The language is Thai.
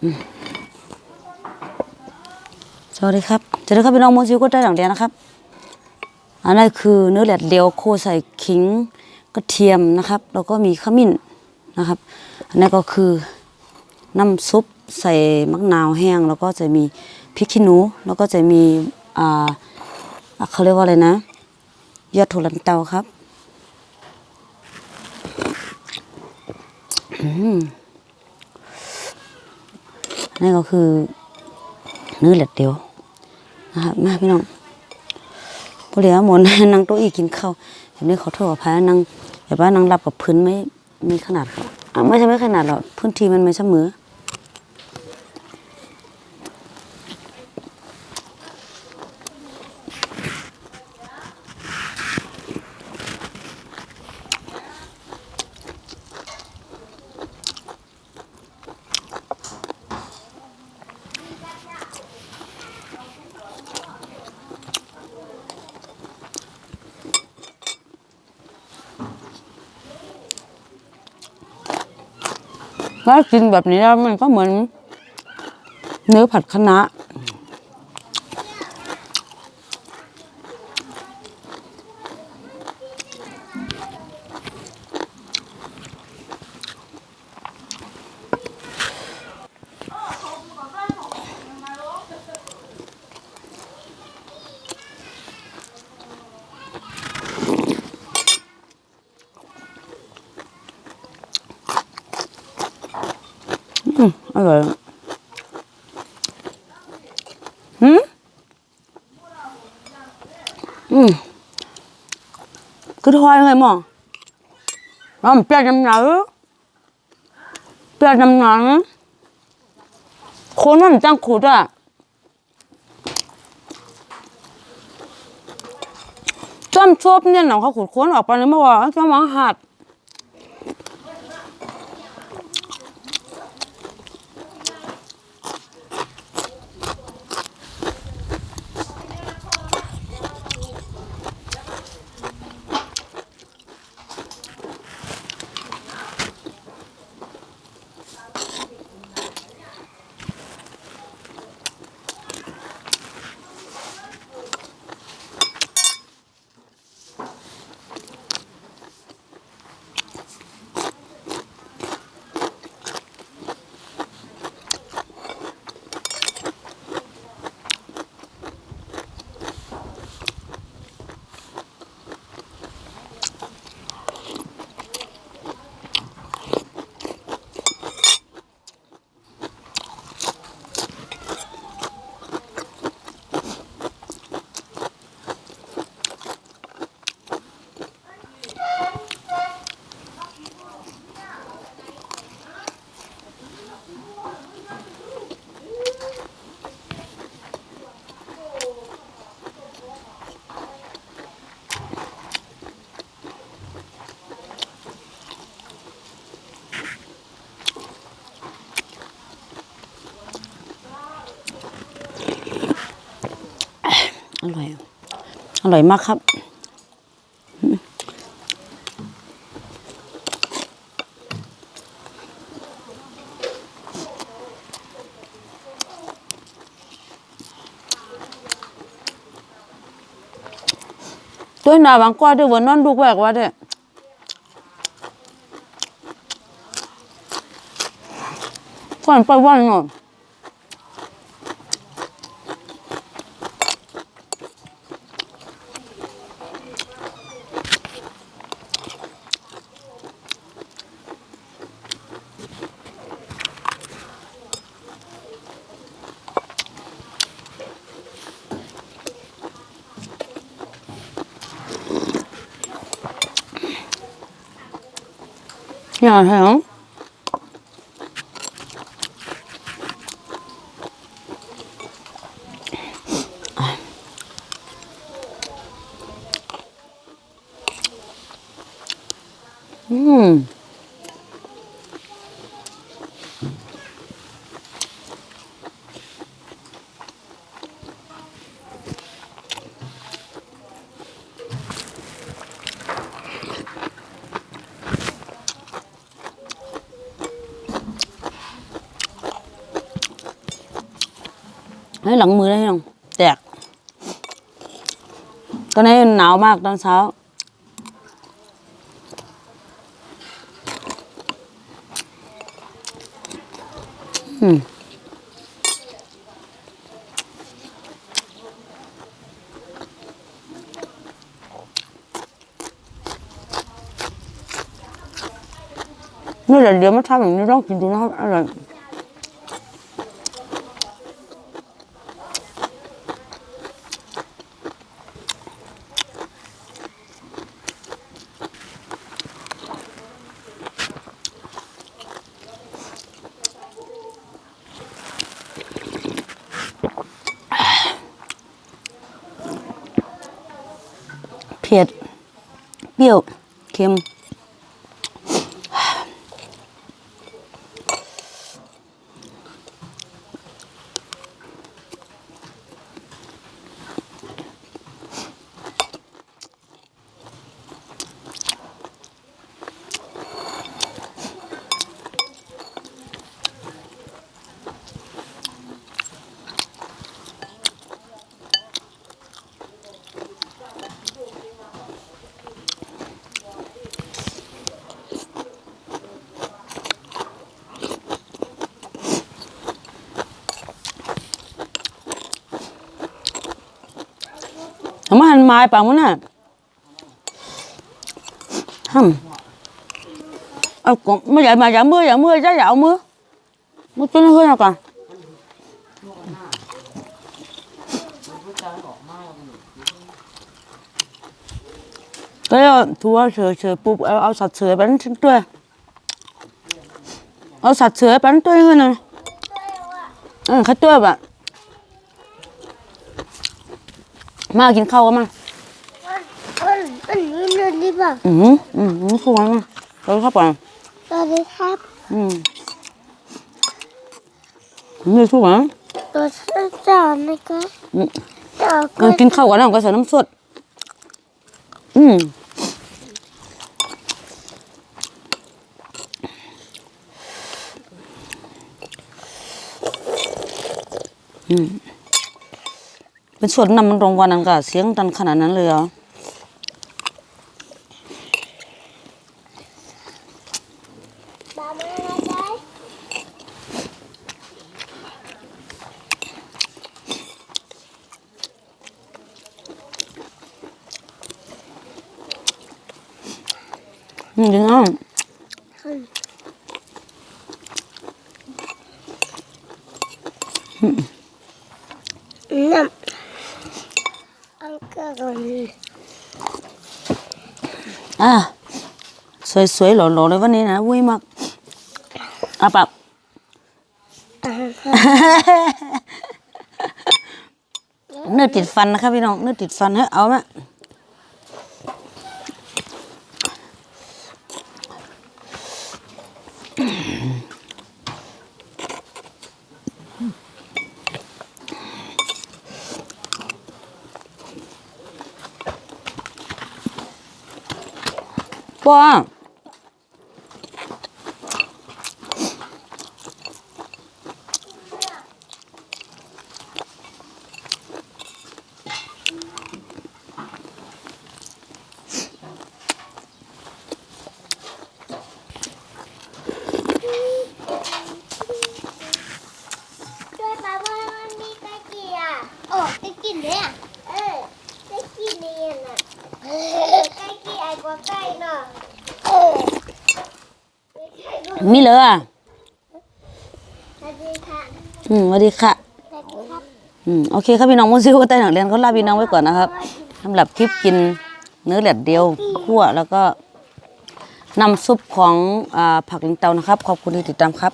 สวัสดีครับเจอกันครับพี่น้องโมจิวก็ได้ดังเดียวนะครับ อันนั้นคือเนื้อแหลดเดียวโคใส่ขิงกระเทียมนะครับ แล้วก็มีขมิ้นนะครับ อันนั้นก็คือน้ำซุปใส่มะนาวแห้ง แล้วก็จะมีพริกขี้หนู แล้วก็จะมีอ่าเขาเรียกว่าอะไรนะยอดถั่วลันเตาครับ อืม นนี่ก็คือเนื้อเหลดเดียวนะครับมาพี่น้องพอเหลียวหมนนางโต๊ะอีกินข้าวแบบนี้ขอโทษอภัยนั่งแบบว่านางรับกับพื้นไม่มีขนาดครับอะไม่ใช่ไม่ขนาดหรอกพื้นที่มันไม่เสมอ ถ้ากินแบบนี้แล้วมันก็เหมือนเนื้อผัดคะน้า อร่อยหืมอืมคือทอยไงหมอแล้วมันเปรี้ยวน้ำหนักเปรี้ยวน้ำหนักคนมันจังขุดอะจ้ำชอบเนี่ยหนังเขาขุดค้นออกไปเลยเมื่อวานจ้ำมังหัด อร่อย อร่อยมากครับ ตัวหน้าบางก้อด้วยวันนอนดูแวกว่าเด้ก่อนไปวันหน่อย 그냥 해요. ให้หลังมือได้พี่น้องแตกตอนนี้หนาวมากตอนเช้า อืมนี่แหละเดี๋ยวมาทำอย่างนี้ต้องกินดูนะครับอร่อย เผ็ด เปรี้ยว เค็ม ทำไมหันไม้ปังมันน่ะฮัมเอากบไม่ใหญ่มาอย่ามืออย่ามือจะอย่าเอามือมือจนเฮ้ยนะก่อนก็เอาทัวเฉยเฉยปุ๊บเอาเอาสัตว์เฉยไปนั่นตัวเอาสัตว์เฉยไปนั่นตัวเฮ้ยนะอืมข้าตัวแบบ มากินข้าวกันมาอันอันนี้เลยดีป่ะอืมอืมนี่คือวันเราเข้าไปสวัสดีครับ อืมนี่คือวันตัวฉันสอนะครับอืมกินข้าวกันแล้วก็ใส่น้ำสด อืมอืม เป็นส่วนนำมันรงวันนั้นก็เสียงดังขนาดนั้นเลยเหรอบามาอะไรได้อืมจริงอะน้ำ อันก็ก่อนนี้อะสวยๆหล่อๆเลยวันนี้นะวุ้ยมากอะปับเนื้อติดฟันนะครับพี่น้องเนื้อติดฟันให้เอาไหม ป้า ด้วยบามามันมีตะกี้อะโอ้ตะกี้เนี่ยเออตะกี้เนี่ยน่ะเออตะกี้ไอ้กว่าไก่เนาะเออไม่ใช่ลูก มีเลยอะสวัสดีค่ะอืมสวัสดีค่ะสวัสดีครับอืม โอเคครับพี่น้องมุซิวก็ใต้หนังเรียนก็ลาพี่น้องไว้ก่อนนะครับสำหรับคลิปกินเนื้อแหลดเดียวคั่วแล้วก็น้ำซุปของอาผักลิงเตานะครับ ขอบคุณที่ติดตามครับ